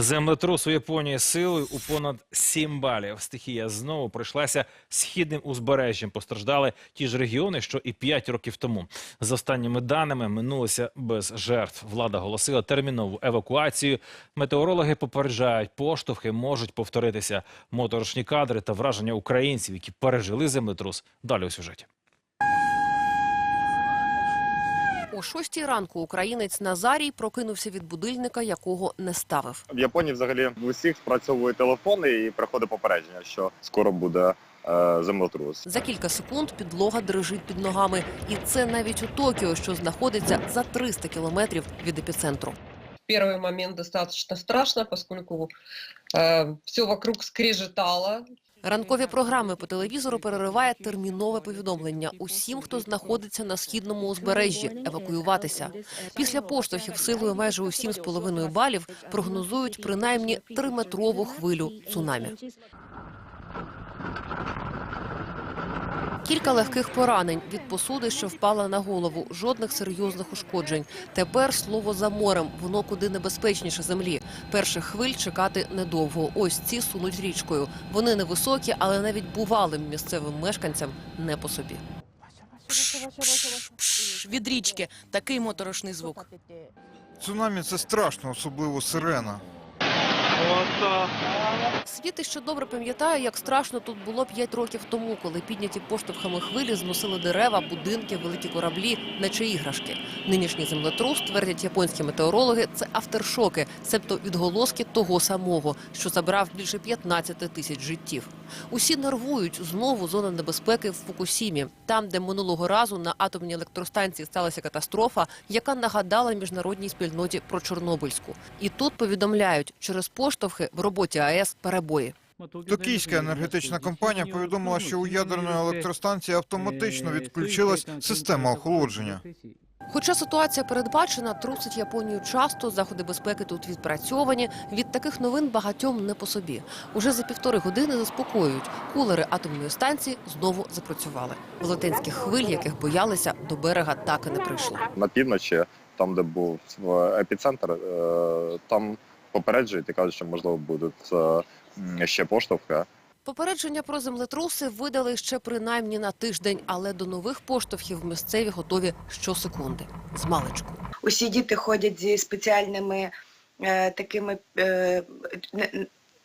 Землетрус у Японії силою у понад 7 балів. Стихія знову пройшлася східним узбережжям. Постраждали ті ж регіони, що і 5 років тому. За останніми даними минулося без жертв. Влада оголосила термінову евакуацію. Метеорологи попереджають, поштовхи можуть повторитися. Моторошні кадри та враження українців, які пережили землетрус. Далі у сюжеті. О шостій ранку українець Назарій прокинувся від будильника, якого не ставив. В Японії взагалі в усіх спрацьовують телефони і приходить попередження, що скоро буде е, землетрус. За кілька секунд підлога дрижить під ногами, і це навіть у Токіо, що знаходиться за 300 кілометрів від епіцентру. первый момент достаточно страшно, поскольку э, все вокруг скрежетало. Ранкові програми по телевізору перериває термінове повідомлення усім, хто знаходиться на східному узбережжі, евакуюватися. Після поштовхів силою майже у 7,5 балів прогнозують принаймні триметрову хвилю цунамі. Кілька легких поранень від посуди, що впала на голову. Жодних серйозних ушкоджень. Тепер слово за морем. Воно куди небезпечніше землі. Перших хвиль чекати недовго. Ось ці сунуть річкою. Вони невисокі, але навіть бувалим місцевим мешканцям не по собі. від річки. Такий моторошний звук. Цунамі це страшно, особливо сирена. Світи ще добре пам'ятає, як страшно тут було п'ять років тому, коли підняті поштовхами хвилі зносили дерева, будинки, великі кораблі, наче іграшки. Нинішній землетрус, твердять японські метеорологи, це авторшоки, себто відголоски того самого, що забрав більше 15 тисяч життів. Усі нервують знову зона небезпеки в Фукусімі, там, де минулого разу на атомній електростанції сталася катастрофа, яка нагадала міжнародній спільноті про Чорнобильську. І тут повідомляють, через поштовхи в роботі АЕС перебої. Токійська енергетична компанія повідомила, що у ядерної електростанції автоматично відключилась система охолодження. Хоча ситуація передбачена, трусить Японію часто. Заходи безпеки тут відпрацьовані. Від таких новин багатьом не по собі. Уже за півтори години заспокоюють. Кулери атомної станції знову запрацювали. Велетенських хвиль, яких боялися, до берега так і не прийшло. На півночі, там де був е, епіцентр, е, там попереджують і кажуть, що можливо будуть е, ще поштовхи. Попередження про землетруси видали ще принаймні на тиждень, але до нових поштовхів місцеві готові щосекунди. З маличку. Усі діти ходять зі спеціальними е, такими е,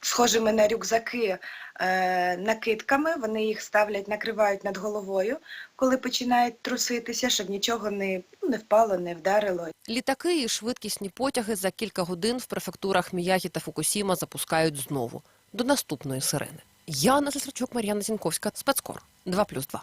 схожими на рюкзаки е, накидками. Вони їх ставлять, накривають над головою, коли починають труситися, щоб нічого не, ну, не впало, не вдарило. Літаки і швидкісні потяги за кілька годин в префектурах Міягі та Фукусіма запускають знову. До наступної сирени. Яна Сестрачук, Мар'яна Зінковська, Спецкор 2+,2.